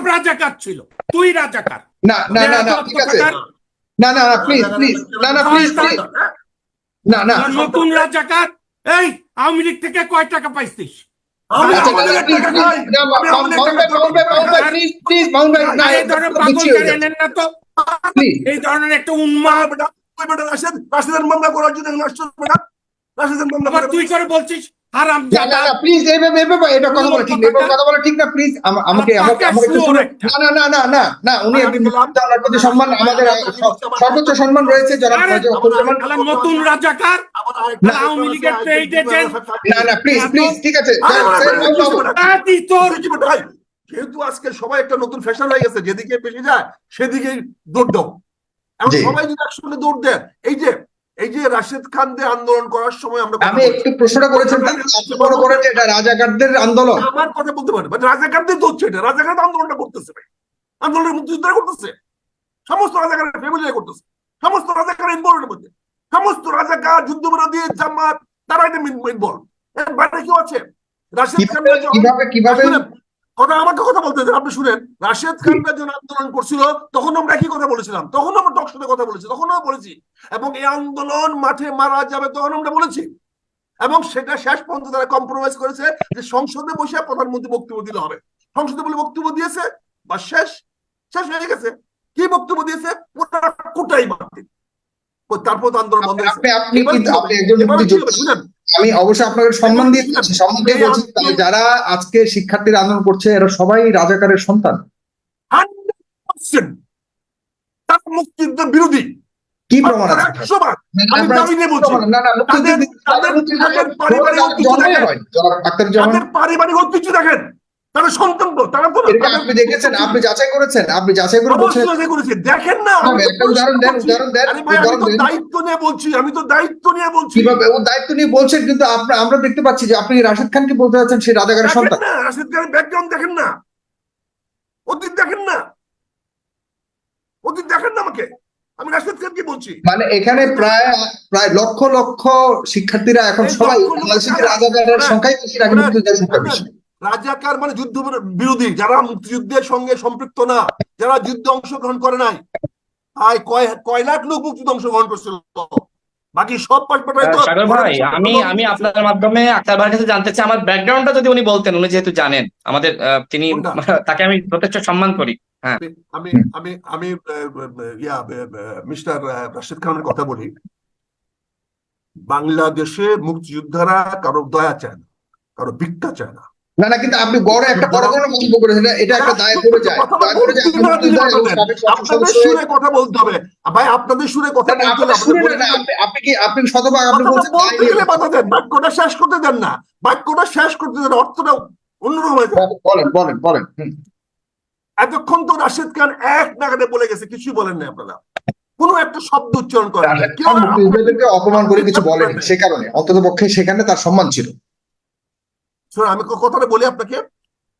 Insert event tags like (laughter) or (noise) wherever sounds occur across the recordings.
সব রাজাকার ছিল। তুই রাজাকার। না না না না ঠিক আছে। না না না প্লিজ প্লিজ না না প্লিজ না না নতুন রাজাকার? এই আওয়ামী লীগ থেকে কয় টাকা পাইছিস? এই ধরনের একটা উন্মাদ। বেটা, ওই বেটা রাশেদ, রাশেদের মামলা করার জন্য করে- তুই করে বলছিস হারাম এইভাবে, এটা কথা বলা ঠিক না, কথা বলা ঠিক না, আমা- আমাকে। না, না, উনি প্রতি সম্মান, আমাদের সর্বোচ্চ সম্মান রয়েছে, নতুন রাজাকার আওয়ামী লীগের ঠিক আছে? যেহেতু আজকে সবাই একটা নতুন ফ্যাশন হয়ে গেছে যেদিকে বেশি যায় সেদিকেই দৌড় দাও সবাই যদি একসঙ্গে দৌড় দেয় এই যে এই যে রাশেদ খান দিয়ে আন্দোলন করার সময় আমরা আমি একটু প্রশ্নটা করেছেন মনে করেন এটা রাজাকারদের আন্দোলন? আমার কথা বলতে পারে বাট রাজাকারদের তো হচ্ছে এটা। রাজাকার আন্দোলনটা করতেছে ভাই। আন্দোলনের মুক্তিযোদ্ধারা করতেছে। সমস্ত রাজাকারের ফ্যামিলিরা করতেছে। সমস্ত রাজাকার ইনভলভের মধ্যে। সমস্ত রাজাকার যুদ্ধবিরোধী জামাত তারা এটা ইনভলভ এর বাইরে কেউ আছে? রাশেদ খান কীভাবে কীভাবে কথা আমাকে কথা বলতে দেন আপনি শুনেন। রাশেদ খানরা যখন আন্দোলন করছিল তখন আমরা একই কথা বলেছিলাম। তখন আমরা টকশোতে কথা বলেছি তখন আমরা বলেছি। এবং এই আন্দোলন মাঠে মারা যাবে তখন আমরা বলেছি। এবং সেটা শেষ পর্যন্ত তারা কম্প্রোমাইজ করেছে যে সংসদে বসে প্রধানমন্ত্রী বক্তব্য দিলে হবে। সংসদে বলে বক্তব্য দিয়েছে বা শেষ শেষ হয়ে গেছে। কি বক্তব্য দিয়েছে? পুরো কোটাই মারতে তারপর আন্দোলন বন্ধ আমি অবশ্যই আপনাকে সম্মান দিয়ে বলছি সম্মান দিয়ে বলছি যারা আজকে শিক্ষার্থীর আন্দোলন করছে এরা সবাই রাজাকারের সন্তান। 100% মুক্তিযুদ্ধ বিরোধী। কি প্রমাণ আছে? পারিবারিক দেখেন। তারা সন্তান তারা তো আপনি দেখেছেন আপনি যাচাই করেছেন আপনি যাচাই করে বলছেন। যাচাই দেখেন না হ্যাঁ, উদাহরণ দেন, উদাহরণ দেন। দায়িত্ব নিয়ে বলছি আমি তো দায়িত্ব নিয়ে বলছি। কীভাবে? ও দায়িত্ব নিয়ে বলছেন কিন্তু আমরা আমরা দেখতে পাচ্ছি যে আপনি রাশেদ খানকে বলতে যাচ্ছেন সে রাজাকারের সন্তান। না রাশিদ খানের ব্যাকগ্রাউন্ড দেখেন না। অতীত দেখেন না। অতীত দেখেন না আমাকে। আমি রাশিদ খানকে বলছি। মানে এখানে প্রায় প্রায় লক্ষ লক্ষ শিক্ষার্থীরা এখন সবাই বাংলাদেশের রাজাকারের হ্যাঁ, সংখ্যাই বেশি নাকি হ্যাঁ, সংখ্যা বেশি। রাজাকার মানে যুদ্ধ বিরোধী যারা মুক্তিযুদ্ধের সঙ্গে সম্পৃক্ত না যারা যুদ্ধে অংশগ্রহণ করে নাই। আয় কয় কয় লাখ লোক মুক্তিযুদ্ধে অংশগ্রহণ করছিল? বাকি সব ভাই আমি আমি আপনার মাধ্যমে আক্তার ভাইয়ের কাছে জানতে চাই আমার ব্যাকগ্রাউন্ডটা যদি উনি বলতেন উনি যেহেতু জানেন আমাদের তিনি (laughs) তাকে আমি যথেষ্ট সম্মান করি আমি- আমি আমি আমি ইয়া মিস্টার রাশিদ খানের কথা বলি। বাংলাদেশে মুক্তিযোদ্ধারা কারও দয়া চায় না কারও ভিক্ষা চায় না। না না কিন্তু আপনি বড় একটা বড় ধরনের মন্তব্য করেছেন এটা- একটা দায় পড়ে যায়। কথা আপনাদের সুরে কথা বলতে হবে। ভাই আপনাদের সুরে কথা বলতে আপনি হবে আপনি কি আপনি শতভাগ আপনি বলছেন গেলে দেন বাক্যটা শেষ করতে দেন না। বাক্যটা শেষ করতে দেন অর্থটা অন্যরকম হয়ে যায়। বলেন বলেন বলেন। এতক্ষণ তো রাশেদ খান এক নাগাদে বলে গেছে কিছুই বলেন না আপনারা। কোনো একটা শব্দ উচ্চারণ করেন না। অপমান করে কিছু বলেন সে কারণে। অন্তত পক্ষে সেখানে তার সম্মান ছিল। আমি কথাটা বলি আপনাকে?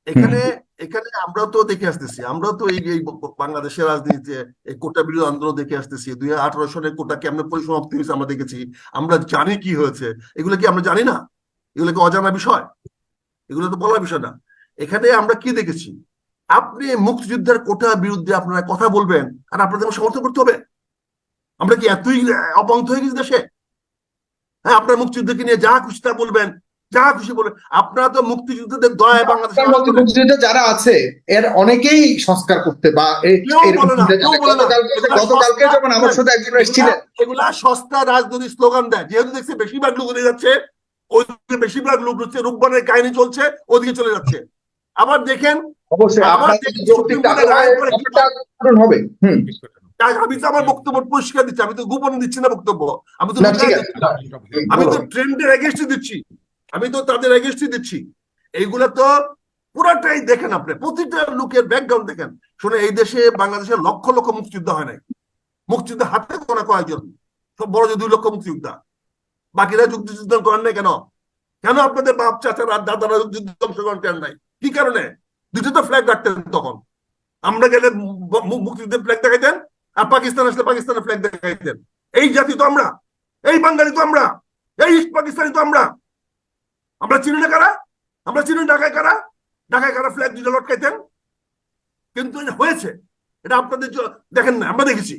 এখানে এখানে আমরাও তো দেখে আসতেছি আমরাও তো এই এই বাংলাদেশের রাজনীতিতে এই কোটা বিরোধী আন্দোলন দেখে আসতেছি দুই হাজার আঠারো সালে কোটা কেমন পরিসমাপ্তি হয়েছে আমরা দেখেছি আমরা জানি কি হয়েছে এগুলো কি আমরা জানি না? এগুলো কি অজানা বিষয়? এগুলো তো বলার বিষয় না। এখানে আমরা কি দেখেছি? আপনি মুক্তিযুদ্ধের কোটা বিরুদ্ধে আপনারা কথা বলবেন আর আপনাদের সমর্থন করতে হবে। আমরা কি এতই অপন্ত হয়ে গেছি দেশে? হ্যাঁ আপনার মুক্তিযুদ্ধকে নিয়ে যা খুশি তা বলবেন যা খুশি বলবেন আপনারা তো মুক্তিযুদ্ধদের বাংলাদেশ আপনার যারা আছে এর অনেকেই সংস্কার করতে বা বলে। বলে। গতকালকে যখন আমার সাথে একজন এসেছিলেন। এগুলা সস্তা রাজনৈতিক স্লোগান দেয়। যেহেতু দেখছি বেশিরভাগ লোক ওদিকে যাচ্ছে ওইদিকে বেশিরভাগ লোক হচ্ছে রূপবানের কাহিনী চলছে ওদিকে চলে যাচ্ছে। আবার দেখেন অবশ্যই হবে। হুম। আমি তো আমার বক্তব্য পরিষ্কার দিচ্ছি আমি তো গোপনে দিচ্ছি না বক্তব্য। আমি তো। আমি তো ট্রেন্ডের এগেনস্টে দিচ্ছি। আমি তো তাদের এগেনস্টে দিচ্ছি। এইগুলা তো পুরাটাই দেখেন আপনি, প্রতিটা লোকের ব্যাকগ্রাউন্ড দেখেন। শুনে এই দেশে বাংলাদেশের লক্ষ লক্ষ মুক্তিযোদ্ধা হয় নাই। মুক্তিযুদ্ধ হাতে কোনা কয়েকজন সব বড় যে দুই লক্ষ মুক্তিযোদ্ধা। বাকিরা যুদ্ধ করেন নাই কেন? কেন আপনাদের বাপ চাচারা দাদারা যুদ্ধ অংশগ্রহণ করেন নাই? কি কারণে? দুটো তো ফ্ল্যাগ রাখতেন তখন। আমরা গেলে মুক্তিযুদ্ধের ফ্ল্যাগ দেখাইতেন আর পাকিস্তান আসলে পাকিস্তানের ফ্ল্যাগ দেখাইতেন। এই জাতি তো আমরা, এই বাঙালি তো আমরা, এই পাকিস্তানি তো আমরা। আমরা চিনি না কারা? আমরা চিনি ঢাকায় কারা? ঢাকায় কারা ফ্ল্যাগ দুটো লটকাইতেন? কিন্তু হয়েছে। এটা আপনাদের দেখেন না আমরা দেখেছি।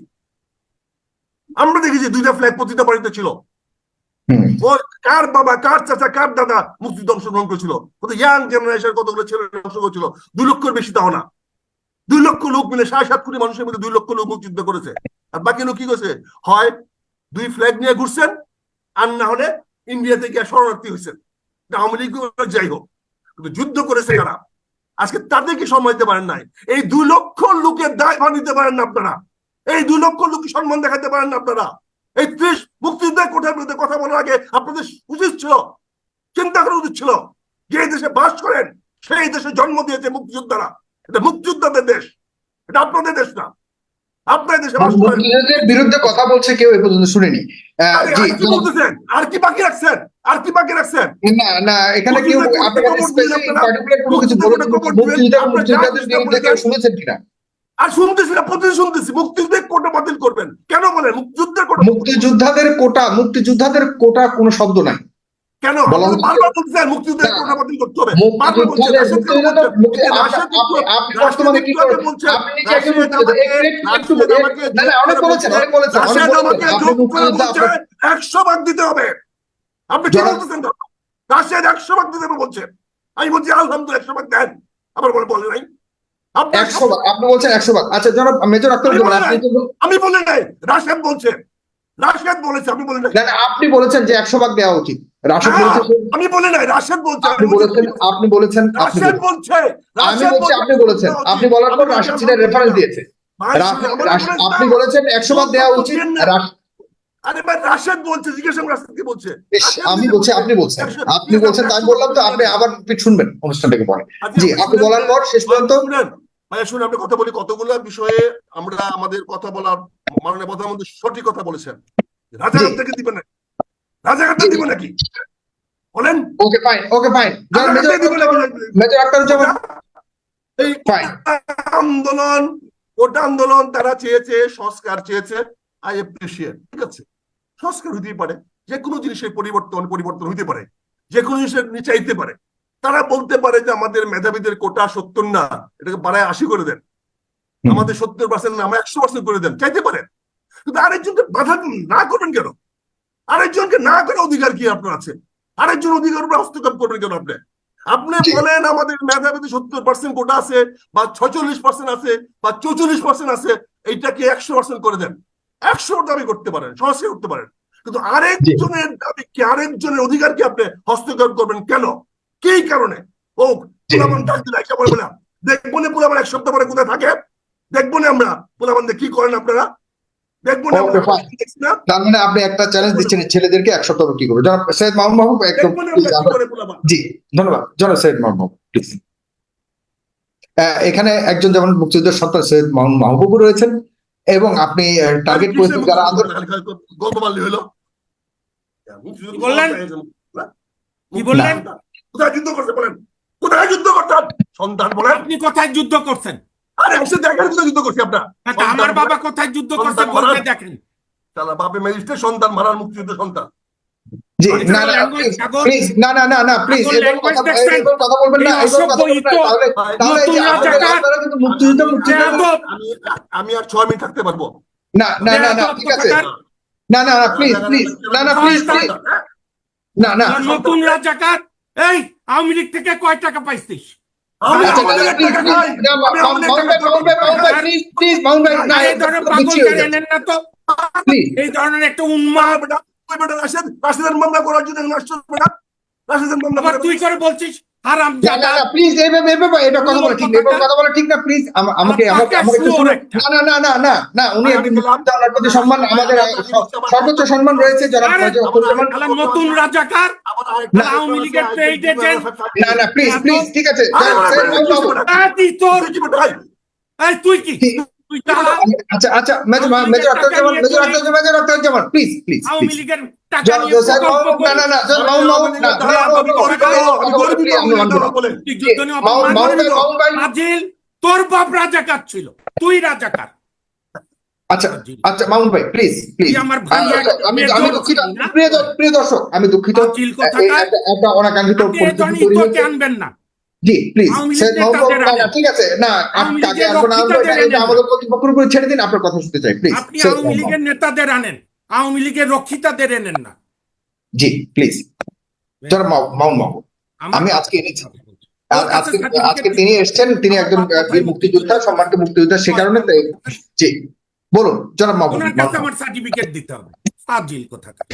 আমরা দেখেছি দুইটা ফ্ল্যাগ প্রতিটা বাড়িতে ছিল। ওর কার বাবা কার চাচা কার দাদা মুক্তিযুদ্ধে অংশগ্রহণ করেছিল? কত ইয়াং জেনারেশন কতগুলো ছেলে অংশগ্রহণ করেছিল? দুই লক্ষের বেশি তাও না। দুই লক্ষ লোক মিলে সাড়ে সাত কোটি মানুষের মধ্যে দুই লক্ষ লোক মুক্তিযুদ্ধ করেছে। আর বাকি লোক কি করেছে? হয় দুই ফ্ল্যাগ নিয়ে ঘুরছেন আর না হলে ইন্ডিয়া থেকে শরণার্থী হয়েছেন আওয়ামী লীগ যাই হোক, কিন্তু যুদ্ধ করেছে কারা? আজকে সম্মান দিতে পারেন নাই। এই দুই লক্ষ লোকের নিতে পারেন না আপনারা। এই দুই লক্ষ সম্মান দেখাতে পারেন না আপনারা। এই ত্রিশ মুক্তিযুদ্ধের কোঠার বিরুদ্ধে কথা বলার আগে আপনাদের উচিত ছিল, চিন্তা করা উচিত ছিল, যে দেশে বাস করেন, সেই দেশে জন্ম দিয়েছে মুক্তিযোদ্ধারা। এটা মুক্তিযোদ্ধাদের দেশ, এটা আপনাদের দেশ না। আপনার দেশে বিরুদ্ধে কথা বলছে কেউ এ পর্যন্ত শুনিনি। আরে, কি বাকি রাখছেন? আর কি বাকি রাখছেন? না না এখানে কেউ কাছে। শুনেছেন কিনা? আর শুনতেছি না প্রতিদিন শুনতেছি। মুক্তিযুদ্ধের কোটা বাতিল করবেন। কেন বলেন? মুক্তিযুদ্ধের কোটা মুক্তিযোদ্ধাদের কোটা মুক্তিযোদ্ধাদের কোটা কোনো শব্দ নাই। কেন? বারবার বলতেছেন মুক্তিযুদ্ধের না। কোটা বাতিল করতে হবে। বারবার বলছেন বলছেন? আপনি- বর্তমানে কি বলছেন, নিজে আমাকে- একটু- একটু- একটু রাশেদ বলুন। আমাকে না না অনেক বলেছেন অনেক বলেছেন অনেক আমাকে যোগ করে মুক্তিযোদ্ধা বলছে একশো ভাগ দিতে হবে। আপনি কি বলতেছেন ভাগ দিতে হবে বলছেন আমি বলছি আলহামদুলিল্লাহ একশো ভাগ দেন। আবার বলে বলে নাই। একশো ভাগ আপনি বলছেন একশো ভাগ। আচ্ছা জনাব মেজর আক্তার আমি বলি নাই। রাশেদ বলছে। রাশেদ বলেছে আমি বলে নাই। আপনি বলেছেন যে একশো ভাগ দেওয়া উচিত। রাশেদ না, বলেছে আমি বলে নাই রাশেদ বলছে আপনি বলছি- বলেছেন আপনি বলেছেন রাশেদ বলছে আমি বলছি আপনি বলেছেন। আপনি বলার পর রাশেদ সেটা রেফারেন্স দিয়েছে। আপনি বলেছেন একশো ভাগ দেওয়া উচিত আরে ভাই রাশেদ বলছে জিজ্ঞেস বলছে? আমি বলছি আপনি বলছেন। আপনি বলছেন তাই বললাম তো আপনি আবার শুনবেন অনুষ্ঠানটাকে পরে। জি আপনি বলার পর শেষ পর্যন্ত ভাইয়া শুনে আমরা কথা বলি কতগুলো বিষয়ে আমরা আমাদের কথা বলার মাননীয় প্রধানমন্ত্রী সঠিক কথা বলেছেন। রাজা থেকে দিবেন নাকি রাজাঘাটটা দিবেন নাকি? বলেন। Okay fine okay fine major Aktaruzzaman এই ফাইন আন্দোলন ওটা আন্দোলন তারা চেয়েছে সংস্কার চেয়েছে আই এপ্রিসিয়েট ঠিক আছে? সংস্কার হতেই পারে। যে কোনো জিনিসের পরিবর্তন পরিবর্তন হতে পারে। যে কোনো জিনিসের নিচে চাইতে পারে। তারা বলতে পারে যে আমাদের মেধাবীদের কোটা সত্তর না এটাকে বাড়ায় আশি করে দেন। আমাদের সত্তর পার্সেন্ট না আমরা একশো পার্সেন্ট করে দেন চাইতে পারেন। কিন্তু আরেকজনকে বাধা না করবেন কেন? আরেকজনকে না করে অধিকার কি আপনার আছে? আরেকজন অধিকার উপরে হস্তক্ষেপ করবেন কেন আপনি? আপনি বলেন আমাদের মেধাবীদের সত্তর পার্সেন্ট কোটা আছে বা ছচল্লিশ পার্সেন্ট আছে বা চৌচল্লিশ পার্সেন্ট আছে এইটাকে একশো পার্সেন্ট করে দেন। একশো দাবি করতে পারেন সংস্কার করতে পারেন। কিন্তু আরেকজনের দাবি কি আরেকজনের অধিকার কি আপনি হস্তক্ষেপ করবেন কেন? কি কারণে? ও। পুলাবান ডাক দিলে বলে দেখব না পুলাবান এক সপ্তাহ পরে কোথায় থাকে? দেখব না আমরা পুলাবান কি করেন আপনারা? দেখব না তার মানে আপনি একটা চ্যালেঞ্জ দিচ্ছেন ছেলেদেরকে এক সপ্তাহ কি করবে? জনাব সৈয়দ মাহমুদ মাহবুব একদম জি ধন্যবাদ। জনাব সৈয়দ মাহমুদ মাহবুব প্লিজ এখানে একজন যেমন মুক্তিযুদ্ধের সন্তান সৈয়দ মাহমুদ মাহবুব রয়েছেন এবং আপনি টার্গেট করেছেন যারা আন্দোলন হলো বললেন? কি বললেন? কোথায় যুদ্ধ করছে বলেন? কোথায় যুদ্ধ করতেন সন্তান বলেন। আপনি কোথায় যুদ্ধ করছেন? আরে এসে যুদ্ধ করছি আপনার আচ্ছা, আমার বাবা কোথায় যুদ্ধ করছে সন্তান বলতে দেখেন তাহলে বাপে ম্যাজিস্ট্রেট সন্তান মারার মুক্তিযুদ্ধ সন্তান না না না না না প্লিজ কথা বলবেন। আমি আমি আর ছয় মিনিট থাকতে পারব না না না না ঠিক আছে না না না প্লিজ প্লিজ না না প্লিজ না না নতুন রাজাকার এই আওয়ামী লীগ থেকে কয় টাকা পাইছিস এই ধরনের একটা উন্মাদ রাশেদের মামলা করার জন্য তুই করে বলছিস? হারাম না, না, না, এইভাবে- এইভাবে এটা কথা বলা ঠিক না, কথা বলা ঠিক না, আমাকে আমাকে উনি ওনার প্রতি সম্মান আমাদের সর্বোচ্চ সম্মান রয়েছে যারা নতুন রাজাকার আওয়ামী লীগের trade agent। না না প্লিজ প্লিজ ঠিক আছে তুই কি আচ্ছা আচ্ছা major major major please please Awami লীগের তোর বাপ রাজাকার ছিল। তুই রাজাকার। আচ্ছা আচ্ছা মামুন ভাই প্লিজ প্লিজ আমার ভাই আমি আমি দুঃখিত। প্রিয় প্রিয় দর্শক আমি দুঃখিত। একটা- অনাকাঙ্ক্ষিত পরিস্থিতি। আনবেন না। জি প্লিজ। ঠিক আছে না। আমাদের কর্তৃপক্ষের উপরে ছেড়ে দিন আপনার কথা শুনতে চাই প্লিজ আপনি আওয়ামী লীগের নেতাদের আনেন। আওয়ামী লীগের রক্ষিতাদের এনেন না। জি প্লিজ যারা মাউন মাহবুব আমি আজকে এনেছি। আজকে তিনি এসেছেন তিনি একজন বীর মুক্তিযোদ্ধা সম্মানিত মুক্তিযোদ্ধা সে কারণে জি বলুন ওনার মাহবুব। আমার সার্টিফিকেট দিতে হবে। ফাজিল কোথাকার।